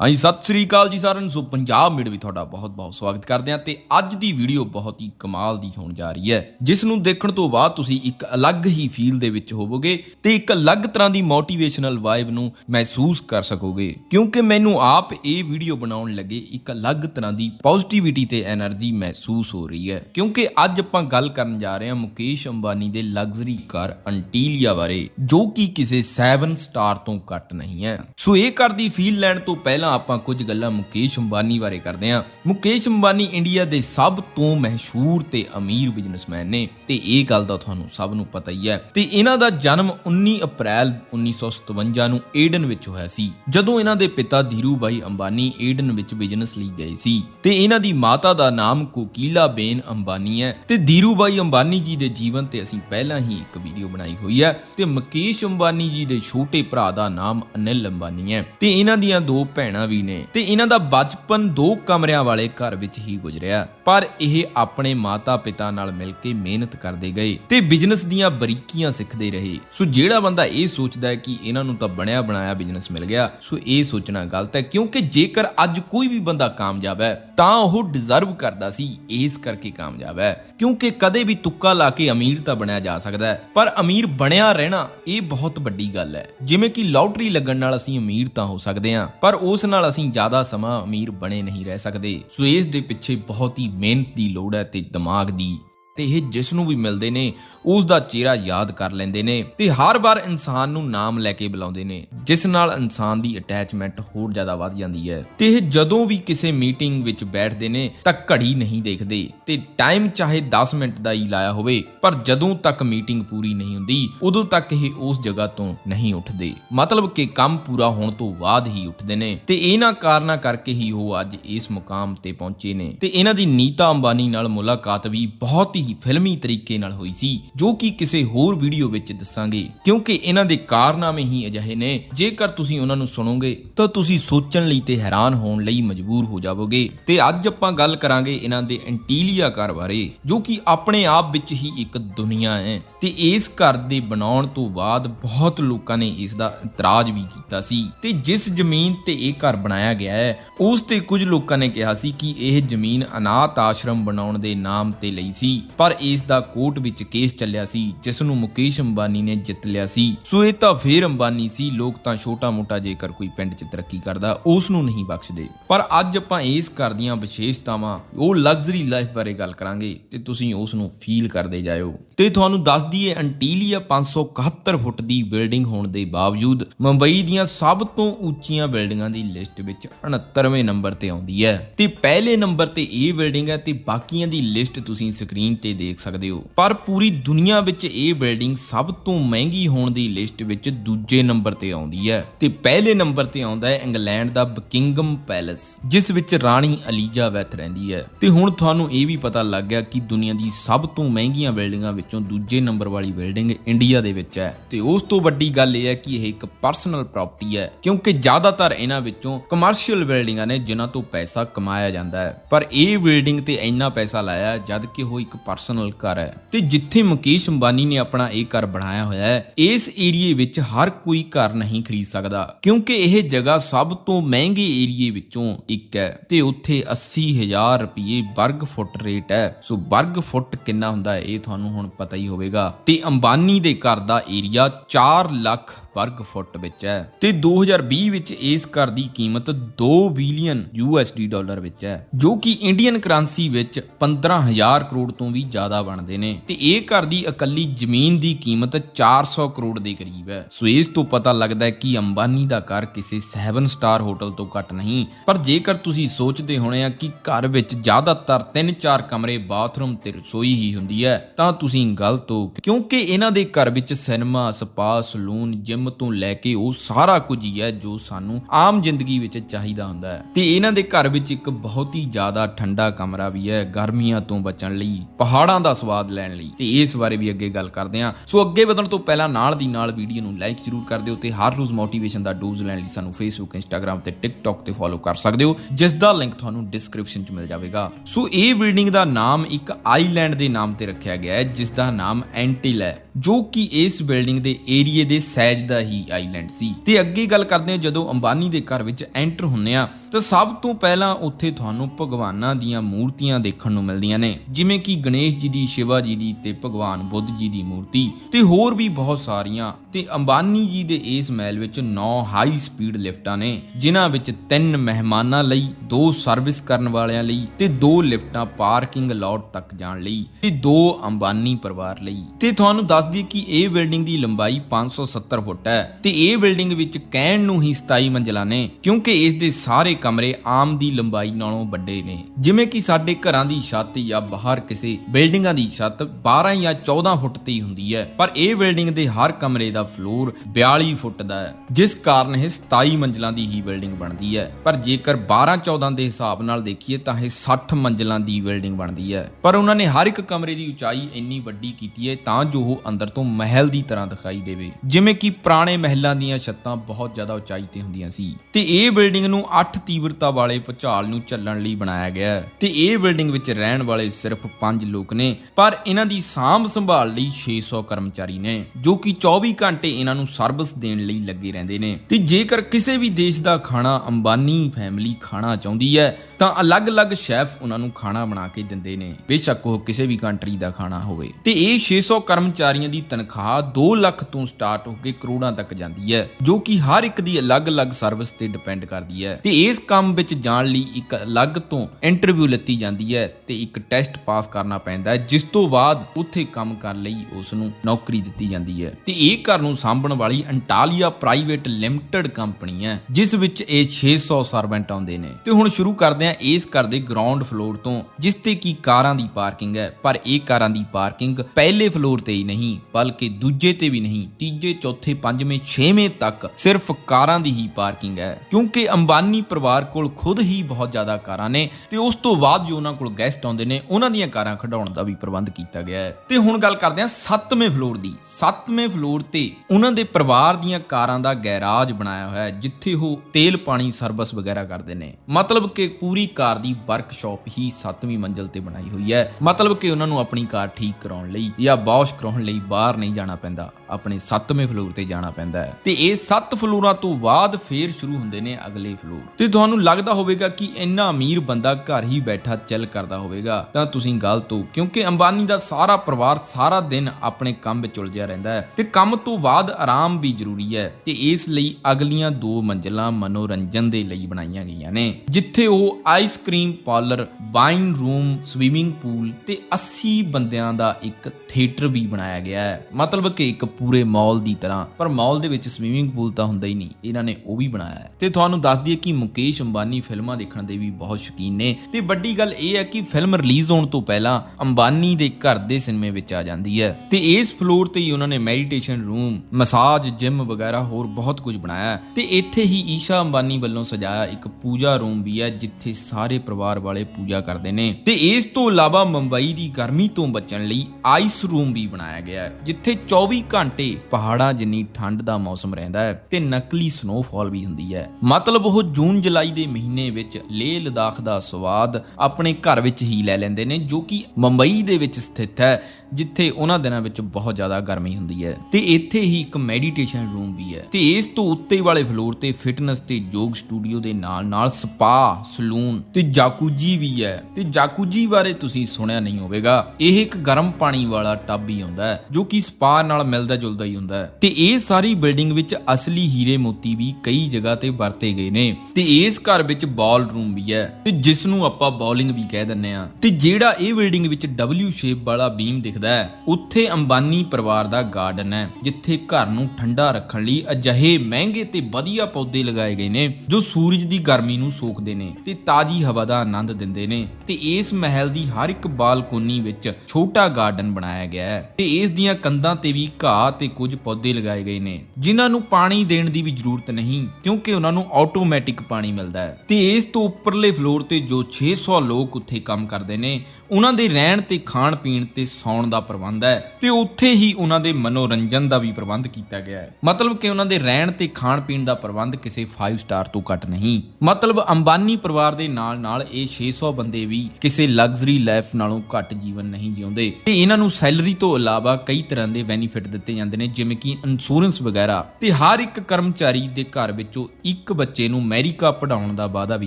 ਹਾਂਜੀ, ਸਤਿ ਸ੍ਰੀ ਅਕਾਲ ਜੀ ਸਾਰਿਆਂ ਨੂੰ। ਸੋ ਪੰਜਾਬ ਮੀਡੀਆ ਵੀ ਤੁਹਾਡਾ ਬਹੁਤ-ਬਹੁਤ ਸਵਾਗਤ ਕਰਦੇ ਹਾਂ ਤੇ ਅੱਜ ਦੀ ਵੀਡੀਓ ਬਹੁਤ ਹੀ ਕਮਾਲ ਦੀ ਹੋਣ ਜਾ ਰਹੀ ਹੈ, ਜਿਸ ਨੂੰ ਦੇਖਣ ਤੋਂ ਬਾਅਦ ਤੁਸੀਂ ਇੱਕ ਅਲੱਗ ਹੀ ਫੀਲ ਦੇ ਵਿੱਚ ਹੋਵੋਗੇ ਤੇ ਇੱਕ ਅਲੱਗ ਤਰ੍ਹਾਂ ਦੀ ਮੋਟੀਵੇਸ਼ਨਲ ਵਾਈਬ ਨੂੰ ਮਹਿਸੂਸ ਕਰ ਸਕੋਗੇ, ਕਿਉਂਕਿ ਮੈਨੂੰ ਆਪ ਇਹ ਵੀਡੀਓ ਬਣਾਉਣ ਲੱਗੇ ਇੱਕ ਅਲੱਗ ਤਰ੍ਹਾਂ ਦੀ ਪੋਜ਼ਿਟਿਵਿਟੀ ਤੇ એનર્ਜੀ ਮਹਿਸੂਸ ਹੋ ਰਹੀ ਹੈ। ਕਿਉਂਕਿ ਅੱਜ ਆਪਾਂ ਗੱਲ ਕਰਨ ਜਾ ਰਹੇ ਹਾਂ ਮੁਕੇਸ਼ ਅੰਬਾਨੀ ਦੇ ਲਗਜ਼ਰੀ ਕਾਰ ਅੰਟੀਲੀਆ ਬਾਰੇ, ਜੋ ਕਿ ਕਿਸੇ 7 ਸਟਾਰ ਤੋਂ ਘੱਟ ਨਹੀਂ ਹੈ। ਸੋ ਇਹ ਕਾਰ ਦੀ ਫੀਲ ਲੈਣ ਤੋਂ ਪਹਿਲਾਂ ਆਪਾਂ ਕੁਝ ਗੱਲਾਂ ਮੁਕੇਸ਼ ਅੰਬਾਨੀ ਬਾਰੇ ਕਰਦੇ ਹਾਂ। ਮੁਕੇਸ਼ ਅੰਬਾਨੀ ਇੰਡੀਆ ਦੇ ਸਭ ਤੋਂ ਮਸ਼ਹੂਰ ਤੇ ਅਮੀਰ ਬਿਜ਼ਨਸਮੈਨ ਨੇ ਤੇ ਇਹ ਗੱਲ ਦਾ ਤੁਹਾਨੂੰ ਸਭ ਨੂੰ ਪਤਾ ਹੀ ਹੈ। ਤੇ ਇਹਨਾਂ ਦਾ ਜਨਮ 19 ਅਪ੍ਰੈਲ 1957 ਨੂੰ ਏਡਨ ਵਿੱਚ ਹੋਇਆ ਸੀ। ਜਦੋਂ ਇਹਨਾਂ ਦੇ ਪਿਤਾ ਧੀਰੂ ਅੰਬਾਨੀ ਏਡਨ ਵਿੱਚ ਬਿਜ਼ਨਸ ਲਈ ਗਏ ਸੀ। ਤੇ ਇਹਨਾਂ ਦੀ ਮਾਤਾ ਦਾ ਨਾਮ ਕੋਕੀਲਾ ਬੇਨ ਅੰਬਾਨੀ ਹੈ। ਤੇ ਧੀਰੂ ਭਾਈ ਅੰਬਾਨੀ ਜੀ ਦੇ ਜੀਵਨ ਤੇ ਅਸੀਂ ਪਹਿਲਾਂ ਹੀ ਇੱਕ ਵੀਡੀਓ ਬਣਾਈ ਹੋਈ ਹੈ। ਤੇ ਮੁਕੇਸ਼ ਅੰਬਾਨੀ ਜੀ ਦੇ ਛੋਟੇ ਭਰਾ ਦਾ ਨਾਮ ਅਨਿਲ ਅੰਬਾਨੀ ਹੈ। ਤੇ ਇਹਨਾਂ ਦੀਆਂ ਦੋ ਭੈਣਾਂ ਵੀ ਨੇ। ਤੇ ਇਹਨਾਂ ਦਾ ਬਚਪਨ ਦੋ ਕਮਰਿਆਂ ਵਾਲੇ ਘਰ ਵਿੱਚ ਹੀ ਗੁਜ਼ਰਿਆ। ਪਰ ਇਹ ਆਪਣੇ ਮਾਤਾ-ਪਿਤਾ ਨਾਲ ਮਿਲ ਕੇ ਮਿਹਨਤ ਕਰਦੇ ਗਏ ਤੇ ਬਿਜ਼ਨਸ ਦੀਆਂ ਬਰੀਕੀਆਂ ਸਿੱਖਦੇ ਰਹੇ। ਸੋ ਜਿਹੜਾ ਬੰਦਾ ਇਹ ਸੋਚਦਾ ਹੈ ਕਿ ਇਹਨਾਂ ਨੂੰ ਤਾਂ ਬਣਿਆ ਬਣਾਇਆ ਬਿਜ਼ਨਸ ਮਿਲ ਗਿਆ, ਸੋ ਇਹ ਸੋਚਣਾ ਗਲਤ ਹੈ ਕਿਉਂਕਿ ਜੇਕਰ ਅੱਜ ਕੋਈ ਵੀ ਬੰਦਾ ਕਾਮਯਾਬ ਹੈ, ਤਾਂ ਉਹ ਡਿਜ਼ਰਵ ਕਰਦਾ ਸੀ, ਇਸ ਕਰਕੇ ਕਾਮਯਾਬ ਹੈ। ਕਿਉਂਕਿ ਕਦੇ ਵੀ ਤੁੱਕਾ ਲਾ ਕੇ ਅਮੀਰ ਤਾਂ ਬਣਿਆ ਜਾ ਸਕਦਾ ਹੈ, ਪਰ ਅਮੀਰ ਬਣਿਆ ਰਹਿਣਾ ਇਹ ਬਹੁਤ ਵੱਡੀ ਗੱਲ ਹੈ। ਜਿਵੇਂ ਕਿ ਲੋਟਰੀ ਲੱਗਣ ਨਾਲ ਅਸੀਂ ਅਮੀਰ ਤਾਂ ਹੋ ਸਕਦੇ ਹਾਂ, ਪਰ ਉਸ ਨਾਲ ਅਸੀਂ ਜ਼ਿਆਦਾ ਸਮਾਂ ਅਮੀਰ ਬਣੇ ਨਹੀਂ ਰਹਿ ਸਕਦੇ। ਸੋ ਇਸ ਦੇ ਪਿੱਛੇ ਬਹੁਤ ਹੀ ਮਿਹਨਤ ਦੀ ਲੋੜ ਹੈ ਤੇ ਦਿਮਾਗ ਦੀ ਤੇ ਇਹ ਜਿਸ ਨੂੰ ਵੀ ਮਿਲਦੇ ਨੇ ਉਸ ਦਾ ਚਿਹਰਾ ਯਾਦ ਕਰ ਲੈਂਦੇ ਨੇ ਤੇ ਹਰ ਵਾਰ ਇਨਸਾਨ ਨੂੰ ਨਾਮ ਲੈ ਕੇ ਬੁਲਾਉਂਦੇ ਨੇ, ਜਿਸ ਨਾਲ ਇਨਸਾਨ ਦੀ ਅਟੈਚਮੈਂਟ ਹੋਰ ਜ਼ਿਆਦਾ ਵੱਧ ਜਾਂਦੀ ਹੈ। ਤੇ ਇਹ ਜਦੋਂ ਵੀ ਕਿਸੇ ਮੀਟਿੰਗ ਵਿੱਚ ਬੈਠਦੇ ਨੇ, ਤਾਂ ਘੜੀ ਨਹੀਂ ਦੇਖਦੇ ਤੇ ਟਾਈਮ ਚਾਹੇ 10 ਮਿੰਟ ਦਾ ਹੀ ਲਾਇਆ ਹੋਵੇ, ਪਰ ਜਦੋਂ ਤੱਕ ਮੀਟਿੰਗ ਪੂਰੀ ਨਹੀਂ ਹੁੰਦੀ, ਉਦੋਂ ਤੱਕ ਇਹ ਉਸ ਜਗ੍ਹਾ ਤੋਂ ਨਹੀਂ ਉੱਠਦੇ। ਮਤਲਬ ਕਿ ਕੰਮ ਪੂਰਾ ਹੋਣ ਤੋਂ ਬਾਅਦ ਹੀ ਉੱਠਦੇ ਨੇ ਤੇ ਇਹਨਾਂ ਕਾਰਨਾਂ ਕਰਕੇ ਹੀ ਉਹ ਅੱਜ ਇਸ ਮੁਕਾਮ ਤੇ ਪਹੁੰਚੇ ਨੇ। ਤੇ ਇਹਨਾਂ ਦੀ ਨੀਤਾ ਅੰਬਾਨੀ ਨਾਲ ਮੁਲਾਕਾਤ ਵੀ ਬਹੁਤ ਹੀ ਫਿਲਮੀ ਤਰੀਕੇ ਨਾਲ ਹੋਈ ਸੀ, ਜੋ ਕਿ ਕਿਸੇ ਹੋਰ ਵੀਡੀਓ ਵਿੱਚ ਦੱਸਾਂਗੇ। ਕਿਉਂਕਿ ਇਹਨਾਂ ਦੇ ਕਾਰਨਾਮੇ ਹੀ ਅਜਿਹੇ ਨੇ, ਜੇਕਰ ਤੁਸੀਂ ਉਹਨਾਂ ਨੂੰ ਸੁਣੋਗੇ, ਤਾਂ ਤੁਸੀਂ ਸੋਚਣ ਲਈ ਤੇ ਹੈਰਾਨ ਹੋਣ ਲਈ ਮਜਬੂਰ ਹੋ ਜਾਵੋਗੇ। ਤੇ ਅੱਜ ਆਪਾਂ ਗੱਲ ਕਰਾਂਗੇ ਇਹਨਾਂ ਦੇ ਐਂਟੀਲੀਆ ਘਰ ਬਾਰੇ, ਜੋ ਕਿ ਆਪਣੇ ਆਪ ਵਿੱਚ ਹੀ ਇੱਕ ਦੁਨੀਆ ਹੈ। ਤੇ ਇਸ ਘਰ ਦੇ ਬਣਾਉਣ ਤੋਂ ਬਾਅਦ ਬਹੁਤ ਲੋਕਾਂ ਨੇ ਇਸ ਦਾ ਇਤਰਾਜ਼ ਵੀ ਕੀਤਾ ਸੀ। ਤੇ ਜਿਸ ਜ਼ਮੀਨ ਤੇ ਇਹ ਘਰ ਬਣਾਇਆ ਗਿਆ ਹੈ, ਉਸ ਤੇ ਕੁਝ ਲੋਕਾਂ ਨੇ ਕਿਹਾ ਸੀ ਕਿ ਇਹ ਜ਼ਮੀਨ ਅਨਾਥ ਆਸ਼ਰਮ ਬਣਾਉਣ ਦੇ ਨਾਮ ਤੇ ਲਈ ਸੀ। ਪਰ ਇਸ ਦਾ ਕੋਰਟ ਵਿੱਚ ਕੇਸ ਚੱਲਿਆ ਸੀ, ਜਿਸ ਨੂੰ ਮੁਕੇਸ਼ ਅੰਬਾਨੀ ਨੇ ਜਿੱਤ ਲਿਆ ਸੀ। ਸੋ ਇਹ ਤਾਂ ਫੇਰ ਅੰਬਾਨੀ ਸੀ, ਲੋਕ ਤਾਂ ਛੋਟਾ-ਮੋਟਾ ਜੇਕਰ ਕੋਈ ਪਿੰਡ 'ਚ ਤਰੱਕੀ ਕਰਦਾ, ਉਸ ਨੂੰ ਨਹੀਂ ਬਖਸ਼ਦੇ। ਪਰ ਅੱਜ ਆਪਾਂ ਇਸ ਘਰ ਦੀਆਂ ਵਿਸ਼ੇਸ਼ਤਾਵਾਂ, ਉਹ ਲਗਜ਼ਰੀ ਲਾਈਫ ਬਾਰੇ ਗੱਲ ਕਰਾਂਗੇ, ਤੇ ਤੁਸੀਂ ਉਸ ਨੂੰ ਫੀਲ ਕਰਦੇ ਜਾਇਓ। ਤੇ ਤੁਹਾਨੂੰ ਦੱਸ ਦਈਏ ਅੰਟੀਲੀਆ 571 ਫੁੱਟ ਦੀ ਬਿਲਡਿੰਗ ਹੋਣ ਦੇ ਬਾਵਜੂਦ, ਮੁੰਬਈ ਦੀਆਂ ਸਭ ਤੋਂ ਉੱਚੀਆਂ ਬਿਲਡਿੰਗਾਂ ਦੀ ਲਿਸਟ ਵਿੱਚ 69ਵੇਂ ਨੰਬਰ ਤੇ ਆਉਂਦੀ ਹੈ। ਤੇ ਪਹਿਲੇ ਨੰਬਰ ਤੇ ਇਹ ਬਿਲਡਿੰਗ ਹੈ, ਤੇ ਬਾਕੀਆਂ ਦੀ ਲਿਸਟ ਤੁਸੀਂ ਸਕਰੀਨ ਤੇ ਦੇਖ ਸਕਦੇ ਹੋ। ਪਰ ਪੂਰੀ ਦੁਨੀਆ ਵਿੱਚ ਇਹ ਬਿਲਡਿੰਗ ਸਭ ਤੋਂ ਮਹਿੰਗੀ ਹੋਣ ਦੀ ਲਿਸਟ ਵਿੱਚ ਦੂਜੇ ਨੰਬਰ ਤੇ ਆਉਂਦੀ ਹੈ। ਤੇ ਪਹਿਲੇ ਨੰਬਰ ਤੇ ਆਉਂਦਾ ਹੈ ਇੰਗਲੈਂਡ ਦਾ ਬਕਿੰਗਮ ਪੈਲੇਸ, ਜਿਸ ਵਿੱਚ ਰਾਣੀ ਅਲੀਜ਼ਾਬੈਥ ਰਹਿੰਦੀ ਹੈ। ਤੇ ਹੁਣ ਤੁਹਾਨੂੰ ਇਹ ਵੀ ਪਤਾ ਲੱਗ ਗਿਆ ਕਿ ਦੁਨੀਆ ਦੀ ਸਭ ਤੋਂ ਮਹਿੰਗੀਆਂ ਬਿਲਡਿੰਗਾਂ ਵਿੱਚੋਂ ਦੂਜੇ ਨੰਬਰ ਵਾਲੀ ਬਿਲਡਿੰਗ ਇੰਡੀਆ ਦੇ ਵਿੱਚ ਹੈ। ਤੇ ਉਸ ਤੋਂ ਵੱਡੀ ਗੱਲ ਇਹ ਹੈ ਕਿ ਇਹ ਇੱਕ ਪਰਸਨਲ ਪ੍ਰਾਪਰਟੀ ਹੈ, ਕਿਉਂਕਿ ਜ਼ਿਆਦਾਤਰ ਇਹਨਾਂ ਵਿੱਚੋਂ ਕਮਰਸ਼ੀਅਲ ਬਿਲਡਿੰਗਾਂ ਨੇ ਜਿਨ੍ਹਾਂ ਤੋਂ ਪੈਸਾ ਕਮਾਇਆ ਜਾਂਦਾ ਹੈ। ਪਰ ਇਹ ਬਿਲਡਿੰਗ ਤੇ ਇੰਨਾ ਪੈਸਾ ਲਾਇਆ, ਜਦ ਕਿ ਉਹ ਇੱਕ ਪਰਸਨਲ ਘਰ ਹੈ। ਤੇ ਜਿੱਥੇ ਮੁਕੇਸ਼ ਅੰਬਾਨੀ ਨੇ ਆਪਣਾ ਇਹ ਘਰ ਬਣਾਇਆ ਹੋਇਆ ਹੈ, ਇਸ ਏਰੀਏ ਵਿੱਚ ਹਰ ਕੋਈ ਘਰ ਨਹੀਂ ਖਰੀਦ ਸਕਦਾ। ਕਿਉਂਕਿ ਇਹ ਜਗ੍ਹਾ ਸਭ ਤੋਂ ਮਹਿੰਗੇ ਏਰੀਏ ਵਿੱਚੋਂ ਇੱਕ ਹੈ ਤੇ ਉੱਥੇ 80000 ਰੁਪਏ ਵਰਗ ਫੁੱਟ ਰੇਟ ਹੈ। ਸੋ ਵਰਗ ਫੁੱਟ ਕਿੰਨਾ ਹੁੰਦਾ ਹੈ, ਇਹ ਤੁਹਾਨੂੰ ਹੁਣ ਪਤਾ ਹੀ ਹੋਵੇਗਾ। ਤੇ ਅੰਬਾਨੀ ਦੇ ਘਰ ਦਾ ਏਰੀਆ 4 ਲੱਖ ਵਰਗ ਫੁੱਟ ਵਿੱਚ ਹੈ। ਤੇ 2020 ਵਿੱਚ ਇਸ ਘਰ ਦੀ ਕੀਮਤ 2 ਬਿਲੀਅਨ ਯੂਐਸਡੀ ਡਾਲਰ ਵਿੱਚ ਹੈ, ਜੋ ਕਿ ਇੰਡੀਅਨ ਕਰੰਸੀ ਵਿੱਚ 15000 ਕਰੋੜ ਤੋਂ ਵੀ ਜ਼ਿਆਦਾ ਬਣਦੇ ਨੇ। ਤੇ ਇਹ ਘਰ ਦੀ ਇਕੱਲੀ ਜ਼ਮੀਨ ਦੀ ਕੀਮਤ 400 ਕਰੋੜ ਦੇ ਕਰੀਬ ਹੈ। ਸੋ ਇਸ ਤੋਂ ਪਤਾ ਲੱਗਦਾ ਹੈ ਕਿ ਅੰਬਾਨੀ ਦਾ ਘਰ ਕਿਸੇ 7 ਸਟਾਰ ਹੋਟਲ ਤੋਂ ਘੱਟ ਨਹੀਂ, ਪਰ ਜੇਕਰ ਤੁਸੀਂ ਸੋਚਦੇ ਹੋਣੇ ਆ ਕਿ ਘਰ ਵਿੱਚ ਜ਼ਿਆਦਾਤਰ 3-4 ਕਮਰੇ, ਬਾਥਰੂਮ ਤੇ ਰਸੋਈ ਹੀ ਹੁੰਦੀ ਹੈ, ਤਾਂ ਤੁਸੀਂ ਗਲਤ ਹੋ, ਕਿਉਂਕਿ ਇਹਨਾਂ ਦੇ ਘਰ ਵਿੱਚ ਸਿਨੇਮਾ, ਸਪਾ, ਸਲੂਨ, ਜਿਮ ਤੋਂ ਲੈ ਕੇ ਉਹ ਸਾਰਾ ਕੁਝ ਹੀ ਹੈ ਜੋ ਸਾਨੂੰ ਆਮ ਜ਼ਿੰਦਗੀ ਵਿੱਚ ਚਾਹੀਦਾ ਹੁੰਦਾ ਹੈ। ਤੇ ਇਹਨਾਂ ਦੇ ਘਰ ਵਿੱਚ ਇੱਕ ਬਹੁਤ ਹੀ ਜ਼ਿਆਦਾ ਠੰਡਾ ਕਮਰਾ ਵੀ ਹੈ ਗਰਮੀਆਂ ਤੋਂ ਬਚਣ ਲਈ, ਪਹਾੜਾਂ ਦਾ ਸਵਾਦ ਲੈਣ ਲਈ। ਤੇ ਇਸ ਬਾਰੇ ਵੀ ਅੱਗੇ ਗੱਲ ਕਰਦੇ ਹਾਂ। ਸੋ ਅੱਗੇ ਵਧਣ ਤੋਂ ਪਹਿਲਾਂ ਨਾਲ ਦੀ ਨਾਲ ਵੀਡੀਓ ਨੂੰ ਲਾਈਕ ਜ਼ਰੂਰ ਕਰ ਦਿਓ ਤੇ ਹਰ ਰੋਜ਼ ਮੋਟੀਵੇਸ਼ਨ ਦਾ ਡੋਜ਼ ਲੈਣ ਲਈ ਸਾਨੂੰ ਫੇਸਬੁੱਕ ਇੰਸਟਾਗ੍ਰam ਤੇ ਟਿਕਟੌਕ ਤੇ ਫੋਲੋ ਕਰ ਸਕਦੇ ਹੋ, ਜਿਸ ਦਾ ਲਿੰਕ ਤੁਹਾਨੂੰ ਡਿਸਕ੍ਰਿਪਸ਼ਨ 'ਚ ਮਿਲ ਜਾਵੇਗਾ। ਸੋ ਇਹ ਬਿਲਡਿੰਗ ਦਾ ਨਾਮ ਇੱਕ ਆਈਲੈਂਡ ਦੇ ਨਾਮ ਤੇ ਰੱਖਿਆ ਗਿਆ ਹੈ, ਜਿਸ ਦਾ ਨਾਮ ਐਂਟਿਲ ਹੈ। ਜੋ ਕਿ ਇਸ ਬਿਲਡਿੰਗ ਦੇ ਏਰੀਏ ਦੇ ਸਾਈਜ਼ ਦਾ ਹੀ ਆਈਲੈਂਡ ਸੀ। ਤੇ ਅੱਗੇ ਗੱਲ ਕਰਦੇ ਹਾਂ ਜਦੋਂ ਅੰਬਾਨੀ ਦੇ ਘਰ ਵਿੱਚ ਐਂਟਰ ਹੁੰਨੇ ਆ ਤਾਂ ਸਭ ਤੋਂ ਪਹਿਲਾਂ ਉੱਥੇ ਤੁਹਾਨੂੰ ਭਗਵਾਨਾਂ ਦੀਆਂ ਮੂਰਤੀਆਂ ਦੇਖਣ ਨੂੰ ਮਿਲਦੀਆਂ ਨੇ। ਜਿਵੇਂ ਕਿ ਗਣੇਸ਼ ਜੀ ਦੀ, ਸ਼ਿਵਾ ਜੀ ਦੀ ਤੇ ਭਗਵਾਨ ਬੁੱਧ ਜੀ ਦੀ ਮੂਰਤੀ ਤੇ ਹੋਰ ਵੀ ਬਹੁਤ ਸਾਰੀਆਂ ਤੇ ਅੰਬਾਨੀ ਜੀ ਦੇ ਇਸ ਮਹਿਲ ਵਿੱਚ 9 ਹਾਈ ਸਪੀਡ ਲਿਫਟਾਂ ਨੇ, ਜਿਨ੍ਹਾਂ ਵਿੱਚ ਤਿੰਨ ਮਹਿਮਾਨਾਂ ਲਈ, ਦੋ ਸਰਵਿਸ ਕਰਨ ਵਾਲਿਆਂ ਲਈ ਤੇ ਦੋ ਲਿਫਟਾਂ ਪਾਰਕਿੰਗ ਲਾਟ ਤੱਕ ਜਾਣ ਲਈ ਤੇ ਦੋ ਅੰਬਾਨੀ ਪਰਿਵਾਰ ਲਈ। ਤੇ ਤੁਹਾਨੂੰ ਦੱਸ ਦਈਏ ਕਿ ਇਹ ਬਿਲਡਿੰਗ ਦੀ ਲੰਬਾਈ 570 ਫੁੱਟ ਹੈ ਤੇ ਇਹ ਬਿਲਡਿੰਗ ਵਿੱਚ ਕਹਿਣ ਨੂੰ ਹੀ 27 ਮੰਜ਼ਲਾਂ ਨੇ, ਕਿਉਂਕਿ ਇਸ ਦੇ ਸਾਰੇ ਕਮਰੇ ਆਮ ਦੀ ਲੰਬਾਈ ਨਾਲੋਂ ਵੱਡੇ ਨੇ। ਜਿਵੇਂ ਕਿ ਸਾਡੇ ਘਰਾਂ ਦੀ ਛੱਤ ਜਾਂ ਬਾਹਰ ਕਿਸੇ ਬਿਲਡਿੰਗਾਂ ਦੀ ਛੱਤ 12 ਜਾਂ 14 ਫੁੱਟ ਤੇ ਹੁੰਦੀ ਹੈ, ਪਰ ਇਹ ਬਿਲਡਿੰਗ ਦੇ ਹਰ ਕਮਰੇ ਦਾ ਫਲੋਰ 42 ਫੁੱਟ ਦਾ ਹੈ, ਜਿਸ ਕਾਰਨ ਇਹ 27 ਮੰਜ਼ਲਾਂ ਦੀ ਹੀ ਬਿਲਡਿੰਗ ਬਣਦੀ ਹੈ। ਪਰ ਜੇਕਰ 12 14 ਦੇ ਹਿਸਾਬ ਨਾਲ ਦੇਖੀਏ ਤਾਂ ਇਹ 60 ਮੰਜ਼ਲਾਂ ਦੀ ਬਿਲਡਿੰਗ ਬਣਦੀ ਹੈ। ਪਰ ਉਹਨਾਂ ਨੇ ਹਰ ਇੱਕ ਕਮਰੇ ਦੀ ਉਚਾਈ ਇੰਨੀ ਵੱਡੀ ਕੀਤੀ ਹੈ ਤਾਂ ਜੋ ਉਹ ਅੰਦਰ ਤੋਂ ਮਹਿਲ ਦੀ ਤਰ੍ਹਾਂ ਦਿਖਾਈ ਦੇਵੇ। ਜਿਵੇਂ ਕਿ ਪੁਰਾਣੇ ਮਹਿਲਾਂ ਦੀਆਂ ਛੱਤਾਂ ਬਹੁਤ ਜ਼ਿਆਦਾ ਉਚਾਈ ਤੇ ਹੁੰਦੀਆਂ ਸੀ। ਤੇ ਇਹ ਬਿਲਡਿੰਗ ਨੂੰ 8 ਤੀਬਰਤਾ ਵਾਲੇ ਭੁਚਾਲ ਨੂੰ ਚੱਲਣ ਲਈ ਬਣਾਇਆ ਗਿਆ ਤੇ ਇਹ ਬਿਲਡਿੰਗ ਵਿੱਚ ਰਹਿਣ ਵਾਲੇ ਸਿਰਫ 5 ਲੋਕ ਨੇ, ਪਰ ਇਹਨਾਂ ਦੀ ਸਾਂਭ ਸੰਭਾਲ ਲਈ 600 ਕਰਮਚਾਰੀ ਨੇ, ਜੋ ਕਿ 24 ਘੰਟੇ ਇਹਨਾਂ ਨੂੰ ਸਰਵਿਸ ਦੇਣ ਲਈ ਲੱਗੇ ਰਹਿੰਦੇ ਨੇ। ਤੇ ਜੇਕਰ ਕਿਸੇ ਵੀ ਦੇਸ਼ ਦਾ ਖਾਣਾ ਅੰਬਾਨੀ ਫੈਮਿਲੀ ਖਾਣਾ ਚਾਹੁੰਦੀ ਹੈ, ਤਾਂ ਅਲੱਗ-ਅਲੱਗ ਸ਼ੈਫ ਉਹਨਾਂ ਨੂੰ ਖਾਣਾ ਬਣਾ ਕੇ ਦਿੰਦੇ ਨੇ। ਬੇਸ਼ੱਕ ਉਹ ਕਿਸੇ ਵੀ ਕੰਟਰੀ ਦਾ ਖਾਣਾ ਹੋਵੇ। ਤੇ ਇਹ 600 ਕਰਮਚਾਰੀਆਂ ਦੀ ਤਨਖਾਹ 2 ਲੱਖ ਤੋਂ ਸਟਾਰਟ ਹੋ ਕੇ ਕਰੋੜਾਂ ਤੱਕ ਜਾਂਦੀ ਹੈ, ਜੋ ਕਿ ਹਰ ਇੱਕ ਦੀ ਅਲੱਗ-ਅਲੱਗ ਸਰਵਿਸ ਤੇ ਡਿਪੈਂਡ ਕਰਦੀ ਹੈ। ਤੇ ਇਸ ਕੰਮ ਵਿੱਚ ਜਾਣ ਲਈ ਇੱਕ ਅਲੱਗ ਤੋਂ ਇੰਟਰਵਿਊ ਲਿੱਤੀ ਜਾਂਦੀ ਹੈ ਤੇ ਇੱਕ ਟੈਸਟ ਪਾਸ ਕਰਨਾ ਪੈਂਦਾ ਹੈ, ਜਿਸ ਤੋਂ ਬਾਅਦ ਉੱਥੇ ਕੰਮ ਕਰਨ ਲਈ ਉਸ ਨੂੰ ਨੌਕਰੀ ਦਿੱਤੀ ਜਾਂਦੀ ਹੈ। ਤੇ ਇਹ ਘਰ ਨੂੰ ਸਾਂਭਣ ਵਾਲੀ ਅੰਟਾਲੀਆ ਪ੍ਰਾਈਵੇਟ ਲਿਮਟਿਡ ਕੰਪਨੀ ਹੈ, ਜਿਸ ਵਿੱਚ ਇਹ 600 ਸਰਵੈਂਟ ਆਉਂਦੇ ਨੇ। ਤੇ ਹੁਣ ਸ਼ੁਰੂ ਕਰਦੇ ਹਾਂ ਇਸ ਘਰ ਦੇ ਗਰਾਊਂਡ ਫਲੋਰ ਤੋਂ, ਜਿਸ ਤੇ ਕੀ ਕਾਰਾਂ ਦੀ ਪਾਰਕਿੰਗ ਹੈ। ਪਰ ਇਹ ਕਾਰਾਂ ਦੀ ਪਾਰਕਿੰਗ ਪਹਿਲੇ ਫਲੋਰ ਤੇ ਹੀ ਨਹੀਂ, ਬਲਕਿ ਦੂਜੇ ਤੇ ਵੀ ਨਹੀਂ, ਤੀਜੇ, ਚੌਥੇ, ਪੰਜਵੇਂ, ਛੇਵੇਂ ਤੱਕ ਸਿਰਫ ਕਾਰਾਂ ਦੀ ਹੀ ਪਾਰਕਿੰਗ ਹੈ। ਕਿਉਂਕਿ ਅੰਬਾਨੀ ਪਰਿਵਾਰ ਕੋਲ ਖੁਦ ਹੀ ਬਹੁਤ ਜ਼ਿਆਦਾ ਕਾਰਾਂ ਨੇ, ਤੇ ਉਸ ਤੋਂ ਬਾਅਦ ਜੋ ਉਹਨਾਂ ਕੋਲ ਗੈਸਟ ਆਉਂਦੇ ਨੇ, ਉਹਨਾਂ ਦੀਆਂ ਕਾਰਾਂ ਖਡਾਉਣ ਦਾ ਵੀ ਪ੍ਰਬੰਧ ਕੀਤਾ ਗਿਆ ਹੈ। ਤੇ ਹੁਣ ਗੱਲ ਕਰਦੇ ਹਾਂ 7ਵੇਂ ਫਲੋਰ ਦੀ। 7ਵੇਂ ਫਲੋਰ ਤੇ ਉਹਨਾਂ ਦੇ ਪਰਿਵਾਰ ਦੀਆਂ ਕਾਰਾਂ ਦਾ ਗੈਰਾਜ ਬਣਾਇਆ ਹੋਇਆ ਹੈ, ਜਿੱਥੇ ਉਹ ਤੇਲ ਪਾਣੀ ਸਰਵਿਸ ਵਗੈਰਾ ਕਰਦੇ ਨੇ। ਮਤਲਬ ਕਿ ਪੂਰੀ ਕਾਰ ਦੀ ਵਰਕਸ਼ਾਪ ਹੀ 7ਵੀਂ ਮੰਜ਼ਲ ਤੇ ਬਣਾਈ ਹੋਈ ਹੈ। ਮਤਲਬ ਕਿ ਉਹਨਾਂ ਨੂੰ ਆਪਣੀ ਕਾਰ ਠੀਕ ਕਰਾਉਣ ਲਈ ਜਾਂ ਵਾਸ਼ ਕਰਾਉਣ ਲਈ ਬਾਹਰ ਨਹੀਂ ਜਾਣਾ ਪੈਂਦਾ, ਆਪਣੇ 7ਵੇਂ ਫਲੋਰ ਤੇ ਜਾਣਾ ਪੈਂਦਾ ਹੈ। ਤੇ ਇਹ 7 ਫਲੋਰਾਂ ਤੋਂ ਬਾਅਦ ਫੇਰ ਸ਼ੁਰੂ ਹੁੰਦੇ ਨੇ ਅਗਲੇ ਫਲੋਰ ਤੇ ਤੁਹਾਨੂੰ ਲੱਗਦਾ ਹੋਵੇਗਾ ਕਿ ਇੰਨਾ ਅਮੀਰ ਬੰਦਾ ਘਰ ਹੀ ਬੈਠਾ ਚੱਲ ਕਰਦਾ ਹੋਵੇਗਾ, ਤਾਂ ਤੁਸੀਂ ਗਲਤ ਹੋ ਕਿਉਂਕਿ ਅੰਬਾਨੀ ਦਾ ਸਾਰਾ ਪਰਿਵਾਰ ਸਾਰਾ ਦਿਨ ਆਪਣੇ ਕੰਮ ਵਿੱਚ ਉਲਝਿਆ ਰਹਿੰਦਾ ਹੈ। ਤੇ ਕੰਮ ਤੋਂ ਬਾਅਦ ਆਰਾਮ ਵੀ ਜ਼ਰੂਰੀ ਹੈ ਤੇ ਇਸ ਲਈ ਅਗਲੀਆਂ ਦੋ ਮੰਜ਼ਲਾਂ ਮਨੋਰੰਜਨ ਦੇ ਲਈ ਬਣਾਈਆਂ ਗਈਆਂ ਨੇ, ਜਿੱਥੇ ਉਹ ice cream parlour wine room swimming pool ਤੇ 80 ਬੰਦਿਆਂ ਦਾ ਇੱਕ ਥੀਏਟਰ ਵੀ ਬਣਾਇਆ ਗਿਆ ਹੈ। ਮਤਲਬ ਕਿ ਇੱਕ ਪੂਰੇ ਮਾਲ ਦੀ ਤਰ੍ਹਾਂ, ਪਰ ਮਾਲ ਦੇ ਵਿੱਚ ਸਵੀਮਿੰਗ ਪੂਲ ਤਾਂ ਹੁੰਦਾ ਹੀ ਨਹੀਂ, ਇਹਨਾਂ ਨੇ ਉਹ ਵੀ ਬਣਾਇਆ ਹੈ। ਤੇ ਤੁਹਾਨੂੰ ਦੱਸ ਦਈਏ ਕਿ ਮੁਕੇਸ਼ ਅੰਬਾਨੀ ਫਿਲਮਾਂ ਦੇਖਣ ਦੇ ਵੀ ਬਹੁਤ ਸ਼ੌਕੀਨ ਨੇ ਤੇ ਵੱਡੀ ਗੱਲ ਇਹ ਹੈ ਕਿ ਫਿਲਮ ਰਿਲੀਜ਼ ਹੋਣ ਤੋਂ ਪਹਿਲਾਂ ਅੰਬਾਨੀ ਦੇ ਘਰ ਦੇ ਸਿਨੇਮੇ ਵਿੱਚ ਆ ਜਾਂਦੀ ਹੈ ਤੇ ਇਸ ਫਲੋਰ ਤੇ ਹੀ ਉਹਨਾਂ ਨੇ ਮੈਡੀਟੇਸ਼ਨ ਰੂਮ ਮਸਾਜ, ਜਿਮ ਵਗੈਰਾ ਹੋਰ ਬਹੁਤ ਕੁਝ ਬਣਾਇਆ ਹੈ। ਤੇ ਇੱਥੇ ਹੀ ਈਸ਼ਾ ਅੰਬਾਨੀ ਵੱਲੋਂ ਸਜਾਇਆ ਇੱਕ ਪੂਜਾ ਰੂਮ ਵੀ ਹੈ, ਜਿੱਥੇ ਸਾਰੇ ਪਰਿਵਾਰ ਵਾਲੇ ਪੂਜਾ ਕਰਦੇ ਨੇ। ਤੇ ਇਸ ਤੋਂ ਇਲਾਵਾ ਮੁੰਬਈ ਦੀ ਗਰਮੀ ਤੋਂ ਬਚਣ ਲਈ ਆਈਸ ਰੂਮ ਵੀ ਬਣਾਇਆ ਗਿਆ ਹੈ, ਜਿੱਥੇ 24 ਘੰਟੇ ਪਹਾੜਾਂ ਜਿੰਨੀ ਠੰਡ ਦਾ ਮੌਸਮ ਰਹਿੰਦਾ ਹੈ ਤੇ ਨਕਲੀ ਸਨੋਫਾਲ ਵੀ ਹੁੰਦੀ ਹੈ। ਮਤਲਬ ਉਹ ਜੂਨ, ਜੁਲਾਈ ਦੇ ਮਹੀਨੇ ਵਿੱਚ ਲੇਹ ਲਦਾਖ ਦਾ ਸਵਾਦ ਆਪਣੇ ਘਰ ਵਿੱਚ ਹੀ ਲੈ ਲੈਂਦੇ ਨੇ, ਜੋ ਕਿ ਮੁੰਬਈ ਦੇ ਵਿੱਚ ਸਥਿਤ ਹੈ, ਜਿੱਥੇ ਉਹਨਾਂ ਦਿਨਾਂ ਵਿੱਚ ਬਹੁਤ ਜ਼ਿਆਦਾ ਗਰਮੀ ਹੁੰਦੀ ਹੈ। ਤੇ ਇੱਥੇ ਹੀ ਇੱਕ ਮੈਡੀਟੇਸ਼ਨ ਰੂਮ ਵੀ ਹੈ ਤੇ ਇਸ ਤੋਂ ਉੱਤੇ ਵਾਲੇ ਫਲੋਰ ਤੇ ਫਿਟਨੈਸ ਤੇ ਯੋਗ ਸਟੂਡੀਓ ਦੇ ਨਾਲ ਨਾਲ ਸਪਾ ਸਲੂਨ ਤੇ ਜਾਕੂਜੀ ਵੀ ਹੈ ਤੇ ਜਾਕੂਜੀ ਬਾਰੇ ਤੁਸੀਂ ਸੁਣਿਆ ਨਹੀਂ ਹੋਵੇਗਾ। ਇਹ ਇੱਕ ਗਰਮ ਪਾਣੀ ਵਾਲਾ ਟੱਬ ਹੀ ਹੁੰਦਾ ਹੈ, ਜੋ ਕਿ ਸਪਾ ਨਾਲ ਮਿਲਦਾ ਜੁਲਦਾ ਹੀ ਹੁੰਦਾ ਹੈ। ਤੇ ਇਹ ਸਾਰੀ ਬਿਲਡਿੰਗ ਵਿੱਚ ਅਸਲੀ ਹੀਰੇ ਮੋਤੀ ਵੀ ਕਈ ਜਗ੍ਹਾ ਤੇ ਵਰਤੇ ਗਏ ਨੇ। ਤੇ ਇਸ ਘਰ ਵਿੱਚ ਬਾਲ ਰੂਮ ਵੀ ਹੈ ਤੇ ਜਿਸ ਨੂੰ ਆਪਾਂ ਬੋਲਿੰਗ ਵੀ ਕਹਿ ਦਿੰਨੇ ਆ ਤੇ ਜਿਹੜਾ ਇਹ ਬਿਲਡਿੰਗ ਵਿੱਚ W ਸ਼ੇਪ ਵਾਲਾ ਬੀਮ ਦਿਖਦਾ ਹੈ, ਉੱਥੇ ਅੰਬਾਨੀ ਪਰਿਵਾਰ ਦਾ ਗਾਰਡਨ ਹੈ, ਜਿੱਥੇ ਘਰ ਨੂੰ ਠੰਡਾ ਰੱਖਣ ਲਈ ਅਜਿਹੇ ਮਹਿੰਗੇ ਤੇ ਵਧੀਆ ਪੌਦੇ ਲਗਾਏ ਗਏ ਨੇ, ਜੋ ਸੂਰਜ ਦੀ ਗਰਮੀ ਨੂੰ ਸੋਖਦੇ ਨੇ ਤੇ ਤਾਜ਼ੀ ਹਵਾ ਦਾ ਆਨੰਦ ਦਿੰਦੇ ਨੇ। ਤੇ ਇਸ ਮਹਿਲ ਦੀ ਹਰ ਇੱਕ ਬਾਲਕੋਨੀ ਵਿੱਚ ਛੋਟਾ ਗਾਰਡਨ ਬਣਾਇਆ ਗਿਆ ਹੈ ਤੇ ਇਸ ਦੀਆਂ ਕੰਧਾਂ ਤੇ ਵੀ ਘਾਹ ਤੇ ਕੁਝ ਪੌਦੇ ਲਗਾਏ ਗਏ ਨੇ, ਜਿਨ੍ਹਾਂ ਨੂੰ ਪਾਣੀ ਦੇਣ ਦੀ ਵੀ ਜ਼ਰੂਰਤ ਨਹੀਂ, ਕਿਉਂਕਿ ਉਹਨਾਂ ਨੂੰ ਆਟੋਮੈਟਿਕ ਪਾਣੀ ਮਿਲਦਾ ਹੈ। ਤੇ ਇਸ ਤੋਂ ਉੱਪਰਲੇ ਫਲੋਰ ਤੇ ਜੋ 600 ਲੋਕ ਉੱਥੇ ਕੰਮ ਕਰਦੇ ਨੇ, ਉਹਨਾਂ ਦੇ ਰਹਿਣ ਤੇ ਖਾਣ ਪੀਣ ਤੇ ਸੌਣ ਦਾ ਪ੍ਰਬੰਧ ਹੈ ਤੇ ਉੱਥੇ ਹੀ ਉਹਨਾਂ ਦੇ ਮਨੋਰੰਜਨ ਦਾ ਵੀ ਵੀ ਪ੍ਰਬੰਧ ਕੀਤਾ ਗਿਆ ਹੈ। ਮਤਲਬ ਕਿ ਉਹਨਾਂ ਦੇ ਰਹਿਣ ਤੇ ਖਾਣ ਪੀਣ ਦਾ ਪ੍ਰਬੰਧ ਕਿਸੇ 5 ਸਟਾਰ ਤੋਂ ਘੱਟ ਨਹੀਂ। ਮਤਲਬ ਅੰਬਾਨੀ ਪਰਿਵਾਰ ਦੇ ਨਾਲ ਨਾਲ ਇਹ 600 ਬੰਦੇ ਵੀ ਕਿਸੇ ਲਗਜ਼ਰੀ ਲਾਈਫ ਨਾਲੋਂ ਘੱਟ ਜੀਵਨ ਨਹੀਂ ਜਿਉਂਦੇ। ਤੇ ਇਹਨਾਂ ਨੂੰ ਸੈਲਰੀ ਤੋਂ ਇਲਾਵਾ ਕਈ ਤਰ੍ਹਾਂ ਦੇ ਬੈਨੀਫਿਟ ਦਿੱਤੇ ਜਾਂਦੇ ਨੇ, ਜਿਵੇਂ ਕਿ ਇੰਸ਼ੋਰੈਂਸ ਵਗੈਰਾ। ਤੇ ਹਰ ਇੱਕ ਕਰਮਚਾਰੀ ਦੇ ਘਰ ਵਿੱਚੋਂ ਇੱਕ ਬੱਚੇ ਨੂੰ ਅਮਰੀਕਾ ਪੜਾਉਣ ਦਾ ਵਾਅਦਾ ਵੀ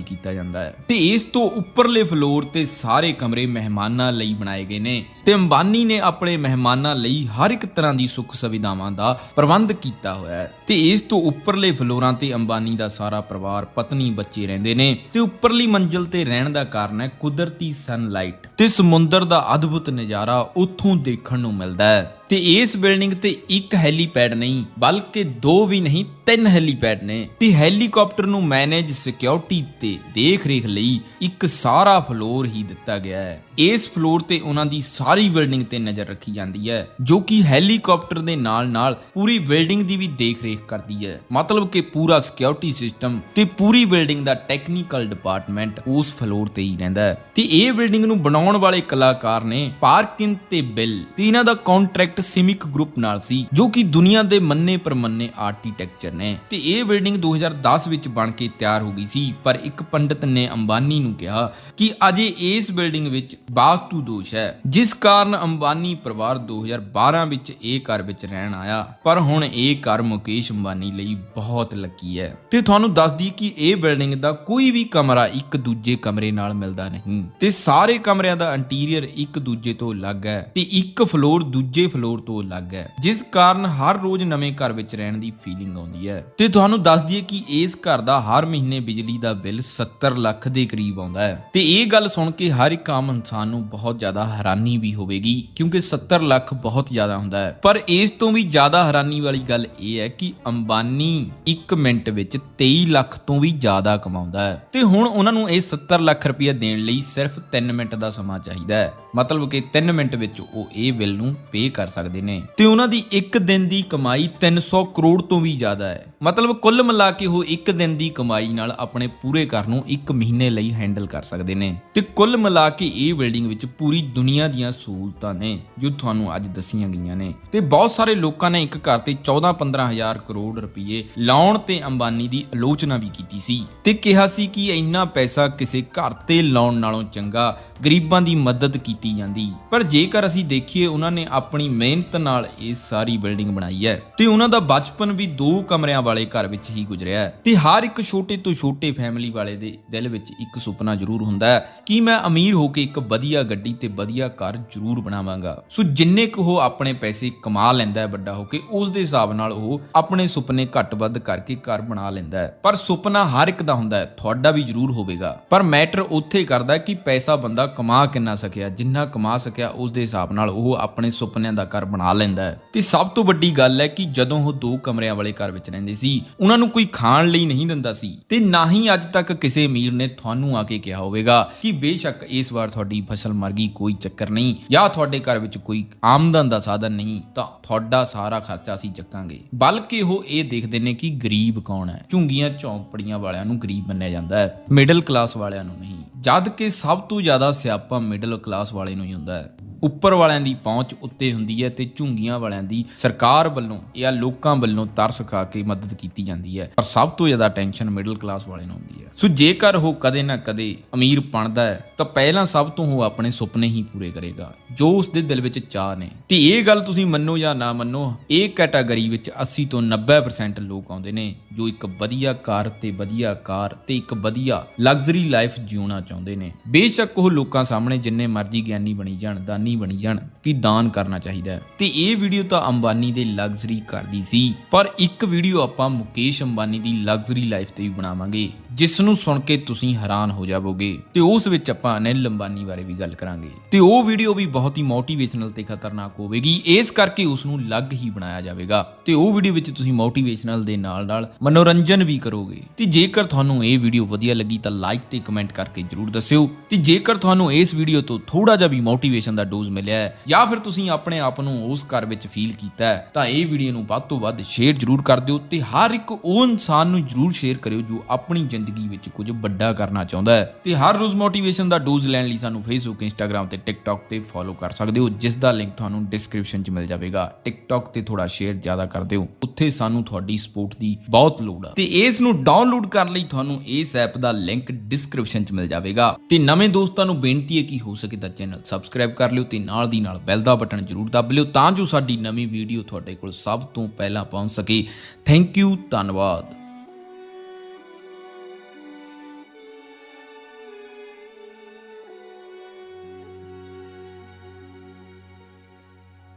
ਕੀਤਾ ਜਾਂਦਾ ਹੈ। ਤੇ ਇਸ ਤੋਂ ਉੱਪਰਲੇ ਫਲੋਰ ਤੇ ਸਾਰੇ ਕਮਰੇ ਮਹਿਮਾਨਾਂ ਲਈ ਬਣਾਏ ਗਏ ਨੇ। ਤੇ ਅੰਬਾਨੀ ਨੇ ਆਪਣੇ ਮਹਿਮਾਨਾਂ ਲਈ ਹਰ ਇੱਕ ਤਰ੍ਹਾਂ ਦੀ ਸੁੱਖ ਸੁਵਿਧਾਵਾਂ ਦਾ ਪ੍ਰਬੰਧ ਕੀਤਾ ਹੋਇਆ ਹੈ। ਤੇ ਇਸ ਤੋਂ ਉੱਪਰਲੇ ਫਲੋਰਾਂ ਤੇ ਅੰਬਾਨੀ ਦਾ ਸਾਰਾ ਪਰਿਵਾਰ, ਪਤਨੀ, ਬੱਚੇ ਰਹਿੰਦੇ ਨੇ ਤੇ ਉੱਪਰਲੀ ਮੰਜ਼ਿਲ ਤੇ ਰਹਿਣ ਦਾ ਕਾਰਨ ਹੈ ਕੁਦਰਤੀ ਸਨਲਾਈਟ ਤੇ ਸਮੁੰਦਰ ਦਾ ਅਦਭੁਤ ਨਜ਼ਾਰਾ ਉੱਥੋਂ ਦੇਖਣ ਨੂੰ ਮਿਲਦਾ ਹੈ। ਤੇ ਇਸ ਬਿਲਡਿੰਗ ਤੇ ਇੱਕ ਹੈਲੀਪੈਡ ਨਹੀਂ, ਬਲਕਿ ਦੋ ਵੀ ਨਹੀਂ, ਤਿੰਨ ਹੈਲੀਪੈਡ ਨੇ। ਤੇ ਹੈਲੀਕਾਪਟਰ ਨੂੰ ਮੈਨੇਜ ਸਿਕਿਉਰਿਟੀ ਤੇ ਦੇਖ ਰੇਖ ਲਈ ਇੱਕ ਸਾਰਾ ਫਲੋਰ ਹੀ ਦਿੱਤਾ ਗਿਆ ਹੈ। ਇਸ ਫਲੋਰ ਤੇ ਉਹਨਾਂ ਦੀ ਸਾਰੀ ਬਿਲਡਿੰਗ ਤੇ ਨਜ਼ਰ ਰੱਖੀ ਜਾਂਦੀ ਹੈ, ਜੋ ਕਿ ਹੈਲੀਕਾਪਟਰ ਦੇ ਨਾਲ ਨਾਲ ਪੂਰੀ ਬਿਲਡਿੰਗ ਦੀ ਵੀ ਦੇਖ ਰੇਖ ਕਰਦੀ ਹੈ। ਮਤਲਬ ਕਿ ਪੂਰਾ ਸਿਕਿਉਰਿਟੀ ਸਿਸਟਮ ਤੇ ਪੂਰੀ ਬਿਲਡਿੰਗ ਦਾ ਟੈਕਨੀਕਲ ਡਿਪਾਰਟਮੈਂਟ ਉਸ ਫਲੋਰ ਤੇ ਹੀ ਰਹਿੰਦਾ ਹੈ। ਤੇ ਇਹ ਬਿਲਡਿੰਗ ਨੂੰ ਬਣਾਉਣ ਵਾਲੇ ਕਲਾਕਾਰ ਨੇ ਪਾਰਕਿੰਗ ਤੇ ਬਿੱਲ ਤੇ ਇਹਨਾਂ ਦਾ ਕੰਟਰੈਕਟ ਸਿਮਿਕ ਗਰੁੱਪ ਨਾਲ ਸੀ, ਜੋ ਕਿ ਦੁਨੀਆ ਦੇ ਮੰਨੇ ਪ੍ਰਮੰਨੇ ਆਰਕੀਟੈਕਚਰ ਨੇ। ਤੇ ਇਹ ਬਿਲਡਿੰਗ 2010 ਵਿੱਚ ਬਣ ਕੇ ਤਿਆਰ ਹੋ ਗਈ ਸੀ, ਪਰ ਇੱਕ ਪੰਡਿਤ ਨੇ ਅੰਬਾਨੀ ਨੂੰ ਕਿਹਾ ਕਿ ਅਜੇ ਇਸ ਬਿਲਡਿੰਗ ਵਿੱਚ ਵਾਸਤੂ ਦੋਸ਼ ਹੈ, ਜਿਸ ਕਾਰਨ ਅੰਬਾਨੀ ਪਰਿਵਾਰ 2012 ਵਿੱਚ ਇਹ ਘਰ ਵਿੱਚ ਰਹਿਣ ਆਇਆ। ਪਰ ਹੁਣ ਇਹ ਘਰ ਮੁਕੇਸ਼ ਅੰਬਾਨੀ ਲਈ ਬਹੁਤ ਲੱਕੀ ਹੈ। ਤੇ ਤੁਹਾਨੂੰ ਦੱਸ ਦਈ ਕਿ ਇਹ ਬਿਲਡਿੰਗ ਦਾ ਕੋਈ ਵੀ ਕਮਰਾ ਇੱਕ ਦੂਜੇ ਕਮਰੇ ਨਾਲ ਮਿਲਦਾ ਨਹੀਂ। ਤੇ ਸਾਰੇ ਕਮਰਿਆਂ ਦਾ ਇੰਟੀਰੀਅਰ ਇੱਕ ਦੂਜੇ ਤੋਂ ਅਲੱਗ ਹੈ। ਤੇ ਇੱਕ ਫਲੋਰ ਦੂਜੇ ਫਲੋਰ ਤੋਂ ਅਲੱਗ ਹੈ, ਜਿਸ ਕਾਰਨ ਹਰ ਰੋਜ਼ ਨਵੇਂ ਘਰ ਵਿੱਚ ਰਹਿਣ ਦੀ ਫੀਲਿੰਗ ਆਉਂਦੀ ਹੈ। ਤੇ ਤੁਹਾਨੂੰ ਦੱਸ ਦਈਏ ਕਿ ਇਸ ਘਰ ਦਾ ਹਰ ਮਹੀਨੇ ਬਿਜਲੀ ਦਾ ਬਿੱਲ 70 ਲੱਖ ਦੇ ਕਰੀਬ ਆਉਂਦਾ ਹੈ। ਤੇ ਇਹ ਗੱਲ ਸੁਣ ਕੇ ਹਰ ਇੱਕ ਆਮ ਇਨਸਾਨ ਨੂੰ ਬਹੁਤ ਜ਼ਿਆਦਾ ਹੈਰਾਨੀ ਵੀ ਹੋਵੇਗੀ, ਕਿਉਂਕਿ 70 ਲੱਖ ਬਹੁਤ ਜ਼ਿਆਦਾ ਹੁੰਦਾ ਹੈ। ਪਰ ਇਸ ਤੋਂ ਵੀ ਜ਼ਿਆਦਾ ਹੈਰਾਨੀ ਵਾਲੀ ਗੱਲ ਇਹ ਹੈ ਕਿ ਅੰਬਾਨੀ 1 ਮਿੰਟ ਵਿੱਚ 23 ਲੱਖ ਤੋਂ ਵੀ ਜ਼ਿਆਦਾ ਕਮਾਉਂਦਾ ਹੈ। ਤੇ ਹੁਣ ਉਹਨਾਂ ਨੂੰ ਇਹ 70 ਲੱਖ ਰੁਪਏ ਦੇਣ ਲਈ ਸਿਰਫ 3 ਮਿੰਟ ਦਾ ਸਮਾਂ ਚਾਹੀਦਾ ਹੈ। ਮਤਲਬ ਕਿ 3 ਮਿੰਟ ਵਿੱਚ ਉਹ ਇਹ ਬਿੱਲ ਨੂੰ ਪੇ ਕਰ ਸਕਦੇ ਨੇ। ਤੇ ਉਹਨਾਂ ਦੀ ਇੱਕ ਦਿਨ ਦੀ ਕਮਾਈ 300 ਕਰੋੜ ਤੋਂ ਵੀ ਜ਼ਿਆਦਾ ਹੈ। ਮਤਲਬ ਕੁੱਲ ਮਿਲਾ ਕੇ ਉਹ ਇੱਕ ਦਿਨ ਦੀ ਕਮਾਈ ਨਾਲ ਆਪਣੇ ਪੂਰੇ ਘਰ ਨੂੰ ਇੱਕ ਮਹੀਨੇ ਲਈ ਹੈਂਡਲ ਕਰ ਸਕਦੇ ਨੇ। ਤੇ ਕੁੱਲ ਮਿਲਾ ਕੇ ਇਹ ਬਿਲਡਿੰਗ ਵਿੱਚ ਪੂਰੀ ਦੁਨੀਆ ਦੀਆਂ ਸਹੂਲਤਾਂ ਨੇ, ਜੋ ਤੁਹਾਨੂੰ ਅੱਜ ਦੱਸੀਆਂ ਗਈਆਂ ਨੇ। ਤੇ ਬਹੁਤ ਸਾਰੇ ਲੋਕਾਂ ਨੇ ਇੱਕ ਘਰ ਤੇ 14-15 ਹਜ਼ਾਰ ਕਰੋੜ ਰੁਪਏ ਲਾਉਣ ਤੇ ਅੰਬਾਨੀ ਦੀ ਆਲੋਚਨਾ ਵੀ ਕੀਤੀ ਸੀ। ਤੇ ਕਿਹਾ ਸੀ ਕਿ ਇੰਨਾ ਪੈਸਾ ਕਿਸੇ ਘਰ ਤੇ ਲਾਉਣ ਨਾਲੋਂ ਚੰਗਾ ਗਰੀਬਾਂ ਦੀ ਮਦਦ ਕੀਤੀ ਜਾਂਦੀ। ਪਰ ਜੇਕਰ ਅਸੀਂ ਦੇਖੀਏ, ਉਹਨਾਂ ਨੇ ਆਪਣੀ ਮਿਹਨਤ ਨਾਲ ਇਹ ਸਾਰੀ ਬਿਲਡਿੰਗ ਬਣਾਈ ਹੈ। ਤੇ ਉਹਨਾਂ ਦਾ ਬਚਪਨ ਵੀ ਦੋ ਕਮਰਿਆਂ ਵਾਲੇ ਘਰ ਵਿੱਚ ਹੀ ਗੁਜ਼ਰਿਆ ਹੈ। ਤੇ ਹਰ ਇੱਕ ਛੋਟੇ ਤੋਂ ਛੋਟੇ ਫੈਮਿਲੀ ਵਾਲੇ ਦੇ ਦਿਲ ਵਿੱਚ ਇੱਕ ਸੁਪਨਾ ਜ਼ਰੂਰ ਹੁੰਦਾ ਹੈ ਕਿ ਮੈਂ ਅਮੀਰ ਹੋ ਕੇ ਇੱਕ ਵਧੀਆ ਗੱਡੀ ਤੇ ਵਧੀਆ ਘਰ ਜ਼ਰੂਰ ਬਣਾਵਾਂਗਾ। ਸੋ ਜਿੰਨੇ ਕੁ ਉਹ ਆਪਣੇ ਪੈਸੇ ਕਮਾ ਲੈਂਦਾ ਹੈ ਵੱਡਾ ਹੋ ਕੇ, ਉਸ ਦੇ ਹਿਸਾਬ ਨਾਲ ਉਹ ਆਪਣੇ ਸੁਪਨੇ ਘੱਟ ਵੱਧ ਕਰਕੇ ਘਰ ਬਣਾ ਲੈਂਦਾ ਹੈ। ਪਰ ਸੁਪਨਾ ਹਰ ਇੱਕ ਦਾ ਹੁੰਦਾ ਹੈ, ਤੁਹਾਡਾ ਵੀ ਜ਼ਰੂਰ ਹੋਵੇਗਾ। ਪਰ ਮੈਟਰ ਉੱਥੇ ਕਰਦਾ ਕਿ ਪੈਸਾ ਬੰਦਾ ਕਮਾ ਕਿੰਨਾ ਸਕਿਆ, ਜਿੰਨਾ ਕਮਾ ਸਕਿਆ, ਉਸ ਦੇ ਹਿਸਾਬ ਨਾਲ ਉਹ ਆਪਣੇ ਸੁਪਨਿਆਂ ਦਾ ਘਰ ਬਣਾ ਲੈਂਦਾ ਹੈ। ਤੇ ਸਭ ਤੋਂ ਵੱਡੀ ਗੱਲ ਹੈ ਕਿ ਜਦੋਂ ਉਹ ਦੋ ਕਮਰਿਆਂ ਵਾਲੇ ਘਰ ਵਿੱਚ ਰਹਿੰਦੇ ਸੀ, ਉਹਨਾਂ ਨੂੰ ਕੋਈ ਖਾਣ ਲਈ ਨਹੀਂ ਦਿੰਦਾ ਸੀ। ਤੇ ਨਾ ਹੀ ਅੱਜ ਤੱਕ ਕਿਸੇ ਅਮੀਰ ਨੇ ਤੁਹਾਨੂੰ ਆ ਕੇ ਕਿਹਾ ਹੋਵੇਗਾ ਕਿ ਬੇਸ਼ੱਕ ਇਸ ਵਾਰ ਤੁਹਾਡੀ ਫਸਲ ਮਰ ਗਈ, ਕੋਈ ਚੱਕਰ ਨਹੀਂ। ਜਾਂ ਤੁਹਾਡੇ ਘਰ ਵਿੱਚ ਕੋਈ ਆਮਦਨ ਦਾ ਸਾਧਨ ਨਹੀਂ, ਤਾਂ ਤੁਹਾਡਾ ਸਾਰਾ ਖਰਚਾ ਅਸੀਂ ਚੱਕਾਂਗੇ। ਬਲਕਿ ਉਹ ਇਹ ਦੇਖਦੇ ਨੇ ਕਿ ਗਰੀਬ ਕੌਣ ਹੈ। ਝੁੰਗੀਆਂ ਝੌਂਪੜੀਆਂ ਵਾਲਿਆਂ ਨੂੰ ਗਰੀਬ ਮੰਨਿਆ ਜਾਂਦਾ ਹੈ ਮਿਡਲ ਕਲਾਸ ਵਾਲਿਆਂ ਨੂੰ ਨਹੀਂ। ਜਦ ਕਿ ਸਭ ਤੋਂ ਜ਼ਿਆਦਾ ਸਿਆਪਾ ਮਿਡਲ ਕਲਾਸ ਵਾਲੇ ਨੂੰ ਹੀ ਹੁੰਦਾ ਹੈ। ਉੱਪਰ ਵਾਲਿਆਂ ਦੀ ਪਹੁੰਚ ਉੱਤੇ ਹੁੰਦੀ ਹੈ ਤੇ ਝੁੰਗੀਆਂ ਵਾਲਿਆਂ ਦੀ ਸਰਕਾਰ ਵੱਲੋਂ ਜਾਂ ਲੋਕਾਂ ਵੱਲੋਂ ਤਰਸ ਖਾ ਕੇ ਮਦਦ ਕੀਤੀ ਜਾਂਦੀ ਹੈ। ਪਰ ਸਭ ਤੋਂ ਜ਼ਿਆਦਾ ਟੈਨਸ਼ਨ ਮਿਡਲ ਕਲਾਸ ਵਾਲੇ ਨੂੰ ਹੁੰਦੀ ਹੈ। ਸੋ ਜੇਕਰ ਉਹ ਕਦੇ ਨਾ ਕਦੇ ਅਮੀਰ ਬਣਦਾ ਹੈ, ਤਾਂ ਪਹਿਲਾਂ ਸਭ ਤੋਂ ਉਹ ਆਪਣੇ ਸੁਪਨੇ ਹੀ ਪੂਰੇ ਕਰੇਗਾ, ਜੋ ਉਸ ਦੇ ਦਿਲ ਵਿੱਚ ਚਾਹ ਨੇ। ਤੇ ਇਹ ਗੱਲ ਤੁਸੀਂ ਮੰਨੋ ਜਾਂ ਨਾ ਮੰਨੋ, ਇਹ ਕੈਟਾਗਰੀ ਵਿੱਚ 80 ਤੋਂ 90% ਲੋਕ ਆਉਂਦੇ ਨੇ, ਜੋ ਇੱਕ ਵਧੀਆ ਕਾਰ ਤੇ ਵਧੀਆ ਕਾਰ ਤੇ ਇੱਕ ਵਧੀਆ ਲਗਜ਼ਰੀ ਲਾਈਫ ਜਿਉਣਾ ਚਾਹੁੰਦੇ ਨੇ। ਬੇਸ਼ੱਕ ਉਹ ਲੋਕਾਂ ਸਾਹਮਣੇ ਜਿੰਨੇ ਮਰਜ਼ੀ ਗਿਆਨੀ ਬਣੀ ਜਾਣ, ਦਾਨੀ ਬਣੀ ਜਾਣ ਕਿ ਦਾਨ ਕਰਨਾ ਚਾਹੀਦਾ ਹੈ। ਤੇ ਇਹ ਵੀਡੀਓ ਤਾਂ ਅੰਬਾਨੀ ਦੇ ਲਗਜ਼ਰੀ ਕਰਦੀ ਸੀ। ਪਰ ਇੱਕ ਵੀਡੀਓ ਆਪਾਂ ਮੁਕੇਸ਼ ਅੰਬਾਨੀ ਦੀ ਲਗਜ਼ਰੀ ਲਾਈਫ ਤੇ ਵੀ ਬਣਾਵਾਂਗੇ। ਜਿਸ ਨੂੰ ਸੁਣ ਕੇ ਤੁਸੀਂ ਹੈਰਾਨ ਹੋ ਜਾਵੋਗੇ। ਤੇ ਉਸ ਵਿੱਚ ਆਪਾਂ ਅਨਿਲ ਅੰਬਾਨੀ ਬਾਰੇ ਵੀ ਗੱਲ ਕਰਾਂਗੇ। ਤੇ ਉਹ ਵੀਡੀਓ ਵੀ ਬਹੁਤ ਹੀ ਮੋਟੀਵੇਸ਼ਨਲ ਤੇ ਖਤਰਨਾਕ ਹੋਵੇਗੀ। ਇਸ ਕਰਕੇ ਉਸ ਨੂੰ ਲੱਗ ਹੀ ਬਣਾਇਆ ਜਾਵੇਗਾ। ਤੇ ਉਹ ਵੀਡੀਓ ਵਿੱਚ ਤੁਸੀਂ ਮੋਟੀਵੇਸ਼ਨਲ ਦੇ ਨਾਲ ਨਾਲ ਮਨੋਰੰਜਨ ਵੀ ਕਰੋਗੇ। ਤੇ ਜੇਕਰ ਤੁਹਾਨੂੰ ਇਹ ਵੀਡੀਓ ਵਧੀਆ ਲੱਗੀ ਤਾਂ ਲਾਈਕ ਤੇ ਕਮੈਂਟ ਕਰਕੇ ਜਰੂਰ ਦੱਸਿਓ। ਤੇ ਜੇਕਰ ਤੁਹਾਨੂੰ ਇਸ ਵੀਡੀਓ ਤੋਂ ਥੋੜਾ ਜਿਹਾ ਵੀ ਮੋਟੀਵੇਸ਼ਨ ਦਾ ਡੋਜ਼ ਮਿਲਿਆ ਹੈ, ਜਾਂ ਫਿਰ ਤੁਸੀਂ ਆਪਣੇ ਆਪ ਨੂੰ ਉਸ ਘਰ ਵਿੱਚ ਫੀਲ ਕੀਤਾ ਹੈ, ਤਾਂ ਇਹ ਵੀਡੀਓ ਨੂੰ ਵੱਧ ਤੋਂ ਵੱਧ ਸ਼ੇਅਰ ਜਰੂਰ ਕਰ ਦਿਓ। ਤੇ ਹਰ ਇੱਕ ਉਹ ਇਨਸਾਨ ਨੂੰ ਜਰੂਰ ਸ਼ੇਅਰ ਕਰਿਓ ਜੋ ਆਪਣੀ ਜ਼ਿੰਦਗੀ ਵਿੱਚ ਕੁਝ ਵੱਡਾ ਕਰਨਾ ਚਾਹੁੰਦਾ ਹੈ ਤੇ ਹਰ ਰੋਜ਼ ਮੋਟੀਵੇਸ਼ਨ ਦਾ ਡੋਜ਼ ਲੈਣ ਲਈ ਸਾਨੂੰ ਫੇਸਬੁੱਕ ਇੰਸਟਾਗ੍ਰam ਤੇ ਟਿਕਟੌਕ ਤੇ ਫੋਲੋ ਕਰ ਸਕਦੇ ਹੋ, ਜਿਸ ਦਾ ਲਿੰਕ ਤੁਹਾਨੂੰ ਡਿਸਕ੍ਰਿਪਸ਼ਨ 'ਚ ਮਿਲ ਜਾਵੇਗਾ। ਟਿਕਟੌਕ ਤੇ ਥੋੜਾ ਸ਼ੇਅਰ ਜ਼ਿਆਦਾ ਕਰ ਦਿਓ, ਉੱਥੇ ਸਾਨੂੰ ਤੁਹਾਡੀ ਸਪੋਰਟ ਦੀ ਬਹੁਤ ਲੋੜ ਆ। ਤੇ ਇਸ ਨੂੰ ਡਾਊਨਲੋਡ ਕਰਨ ਲਈ ਤੁਹਾਨੂੰ ਇਸ ਐਪ ਦਾ ਲਿੰਕ ਡਿਸਕ੍ਰਿਪਸ਼ਨ 'ਚ ਮਿਲ ਜਾਵੇਗਾ। ਤੇ ਨਵੇਂ ਦੋਸਤਾਂ ਨੂੰ ਬੇਨਤੀ ਹੈ ਕਿ ਹੋ ਸਕੇ ਤਾਂ ਚੈਨਲ ਸਬਸਕ੍ਰਾਈਬ ਕਰ ਲਿਓ ਤੇ ਨਾਲ ਦੀ ਨਾਲ ਬੈਲ ਦਾ ਬਟਨ ਜ਼ਰੂਰ ਦੱਬ ਲਿਓ ਤਾਂ ਜੋ ਸਾਡੀ ਨਵੀਂ ਵੀਡੀਓ ਤੁਹਾਡੇ ਕੋਲ ਸਭ ਤੋਂ ਪਹਿਲਾਂ ਪਹੁੰਚ ਸਕੇ। ਥੈਂਕ ਯੂ ਧੰਨਵਾਦ।